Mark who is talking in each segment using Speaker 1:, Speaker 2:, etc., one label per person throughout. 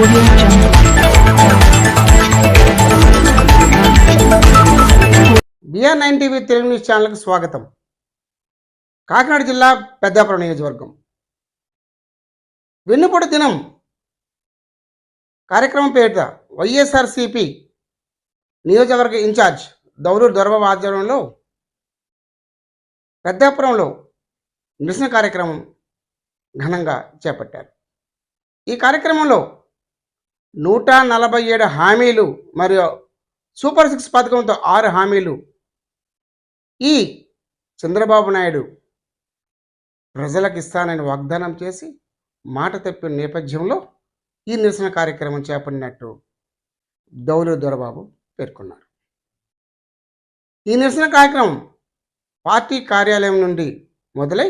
Speaker 1: BR Telugu news ఛానల్కి స్వాగతం. కాకినాడ జిల్లా పెద్దాపురం నియోజకవర్గం. వెన్నుపడి దినం కార్యక్రమం పేరిట వైఎస్ఆర్సిపి నియోజకవర్గ ఇన్ఛార్జ్ దౌరూర్ దొరబాబు ఆధ్వర్యంలో పెద్దాపురంలో నిరసన కార్యక్రమం ఘనంగా చేపట్టారు. ఈ కార్యక్రమంలో నూట నలభై ఏడు హామీలు మరియు సూపర్ సిక్స్ పథకంతో ఆరు హామీలు. ఈ చంద్రబాబు నాయుడు ప్రజలకు ఇస్తానని వాగ్దానం చేసి మాట తప్పిన నేపథ్యంలో ఈ నిరసన కార్యక్రమం చేపట్టినట్టు దౌలు దొరబాబు పేర్కొన్నారు. ఈ నిరసన కార్యక్రమం పార్టీ కార్యాలయం నుండి మొదలై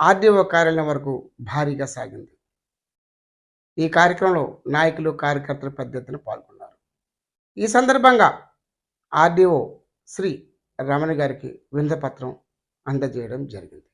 Speaker 1: ఆర్డీఓ కార్యాలయం వరకు భారీగా సాగింది. ఈ కార్యక్రమంలో నాయకులు కార్యకర్తలు పెద్ద ఎత్తున పాల్గొన్నారు. ఈ సందర్భంగా ఆర్డీఓ శ్రీ రమణ గారికి విందపత్రం అందజేయడం జరిగింది.